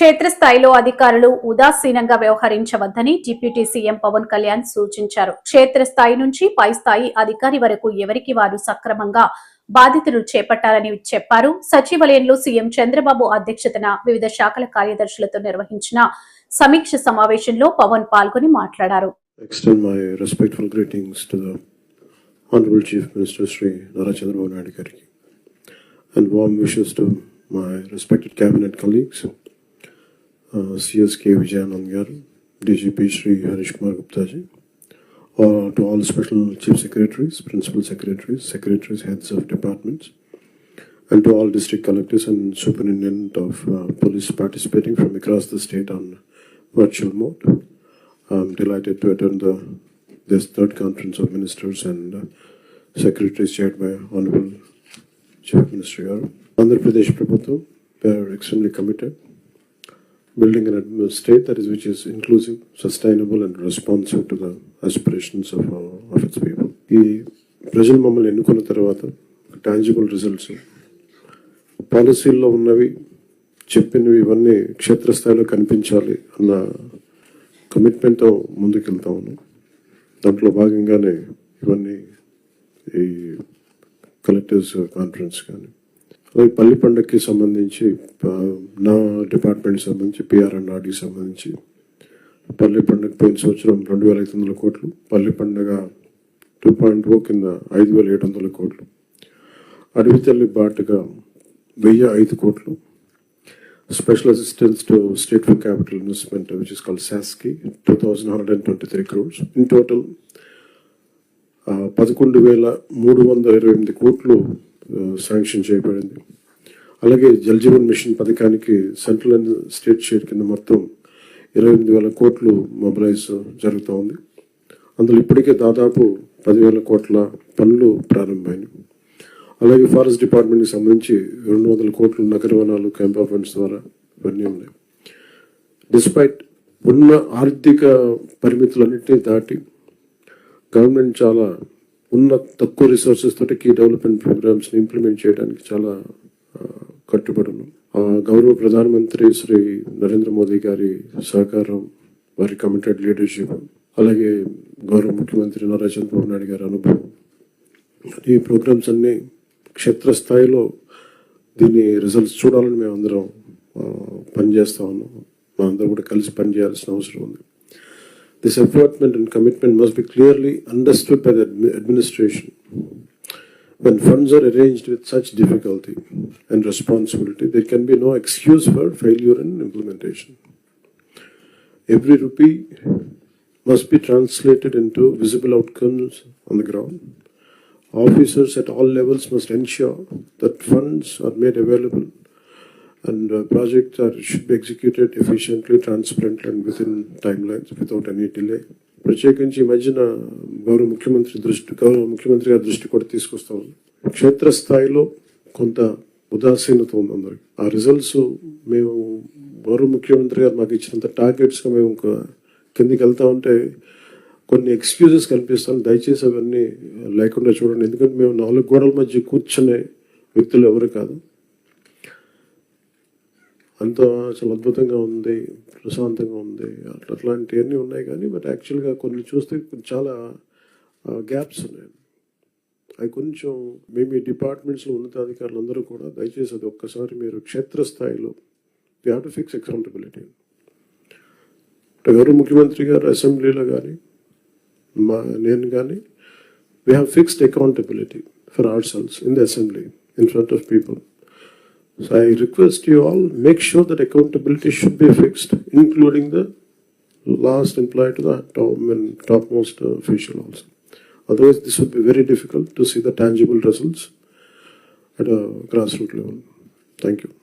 క్షేత్రస్థాయిలో అధికారులు ఉదాసీనంగా వ్యవహరించవద్దని డిప్యూటీ సీఎం పవన్ కళ్యాణ్ సూచించారు. క్షేత్రస్థాయి నుంచి పై స్థాయి అధికారి వరకు ఎవరికి వారు సక్రమంగా బాధితులు చేపట్టాలని చెప్పారు. సచివాలయంలో సీఎం చంద్రబాబు అధ్యక్షతన వివిధ శాఖల కార్యదర్శులతో నిర్వహించిన సమీక్ష సమావేశంలో పవన్ పాల్గొని మాట్లాడారు. Honorable Chief Minister Sri Nara Chandrababu Naidu and warm wishes to my respected cabinet colleagues, CSK Garu, DGP Sri Harish Kumar Gupta ji, or to all special chief secretaries, principal secretaries, secretaries, heads of departments, and to all district collectors and superintendent of uh, police participating from across the state on virtual mode. I'm delighted to attend the, this third conference of ministers and uh, secretaries chaired by Honorable Chief Minister Garu. Andhra Pradesh Prabhuత్వం, they are extremely committed building an state that is which is inclusive, sustainable and responsive to the aspirations of, uh, of its people. ఈ ప్రజలు మమ్మల్ని ఎన్నుకున్న తర్వాత tangible results పాలసీల్లో ఉన్నవి చెప్పినవి ఇవన్నీ క్షేత్రస్థాయిలో కనిపించాలి అన్న కమిట్మెంట్తో ముందుకెళ్తా ఉన్నాం దాంట్లో భాగంగానే ఇవన్నీ ఈ కలెక్టర్స్ కాన్ఫరెన్స్ కానీ అలాగే పల్లి పండుగకి సంబంధించి నా డిపార్ట్మెంట్ సంబంధించి పిఆర్ అండ్ ఆర్డీకి సంబంధించి పల్లి పండుగ పోయిన సంవత్సరం రెండు వేల ఐదు వందల కోట్లు పల్లి పండుగ టూ పాయింట్ ఓ కింద ఐదు వేల ఏడు వందల కోట్లు అడవి తల్లి బాటుగా వెయ్యి ఐదు కోట్లు special assistance to state for capital investment which is called SASCI two thousand hundred and twenty three crores in total పదకొండు వేల మూడు వందల ఇరవై ఎనిమిది కోట్లు శాంక్షన్ చేయబడింది. అలాగే జల్ జీవన్ మిషన్ పథకానికి సెంట్రల్ అండ్ స్టేట్ షేర్ కింద మొత్తం ఇరవై ఎనిమిది వేల కోట్లు మొబిలైజ్ జరుగుతూ ఉంది. అందులో ఇప్పటికే దాదాపు పదివేల కోట్ల పనులు ప్రారంభమైనవి. అలాగే ఫారెస్ట్ డిపార్ట్మెంట్కి సంబంధించి రెండు వందల కోట్లు నగర వనాలు క్యాంపా ఫండ్స్ ద్వారా ఇవన్నీ ఉన్నాయి. డిస్పైట్ ఉన్న ఆర్థిక పరిమితులన్నింటినీ దాటి గవర్నమెంట్ చాలా ఉన్న తక్కువ రిసోర్సెస్ తోటి కీ డెవలప్మెంట్ ప్రోగ్రామ్స్ని ఇంప్లిమెంట్ చేయడానికి చాలా ఆ, కట్టుబడి ఉన్నాం ఆ, గౌరవ ప్రధానమంత్రి శ్రీ నరేంద్ర మోదీ గారి సహకారం వారి కమిటెడ్ లీడర్షిప్ అలాగే గౌరవ ముఖ్యమంత్రి నారా చంద్రబాబు నాయుడు గారి అనుభవం. ఈ ప్రోగ్రామ్స్ అన్ని క్షేత్రస్థాయిలో దీని రిజల్ట్స్ చూడాలని మేమందరం పనిచేస్తా ఉన్నాం. మా కూడా కలిసి పనిచేయాల్సిన అవసరం ఉంది. This appointment and commitment must be clearly understood by the administration. When funds are arranged with such difficulty and responsibility, there can be no excuse for failure in implementation. Every rupee must be translated into visible outcomes on the ground. Officers at all levels must ensure that funds are made available and uh, projects are, should be executed efficiently, transparently and within timelines without any delay. ప్రత్యేకించి ఈ మధ్యన గౌరవ ముఖ్యమంత్రి దృష్టి గౌరవ ముఖ్యమంత్రి గారి దృష్టి కూడా తీసుకొస్తా. క్షేత్రస్థాయిలో కొంత ఉదాసీనత ఉంది అందరికి. ఆ రిజల్ట్స్ మేము గౌరవ ముఖ్యమంత్రి గారు మాకు ఇచ్చినంత టార్గెట్స్గా మేము కిందికి వెళ్తా ఉంటే కొన్ని ఎక్స్క్యూజెస్ కనిపిస్తాను దయచేసి అవన్నీ లేకుండా చూడండి. ఎందుకంటే మేము నాలుగు గోడల మధ్య కూర్చునే వ్యక్తులు ఎవరు కాదు. అంత చాలా అద్భుతంగా ఉంది ప్రశాంతంగా ఉంది. అట్లా అట్లాంటివన్నీ ఉన్నాయి కానీ బట్ యాక్చువల్గా కొన్ని చూస్తే చాలా గ్యాప్స్ ఉన్నాయి. అవి కొంచెం మేము ఈ డిపార్ట్మెంట్స్లో ఉన్నతాధికారులు అందరూ కూడా దయచేసి అది ఒక్కసారి మీరు క్షేత్రస్థాయిలో we have to fix accountability అంటే గౌరవ ముఖ్యమంత్రి గారు అసెంబ్లీలో కానీ మా నేను కానీ we have fixed accountability for our selves in the assembly in front of people So I request you all, make sure that accountability should be fixed, including the last employee to the top and topmost official also. Otherwise, this would be very difficult to see the tangible results at a grassroots level. Thank you.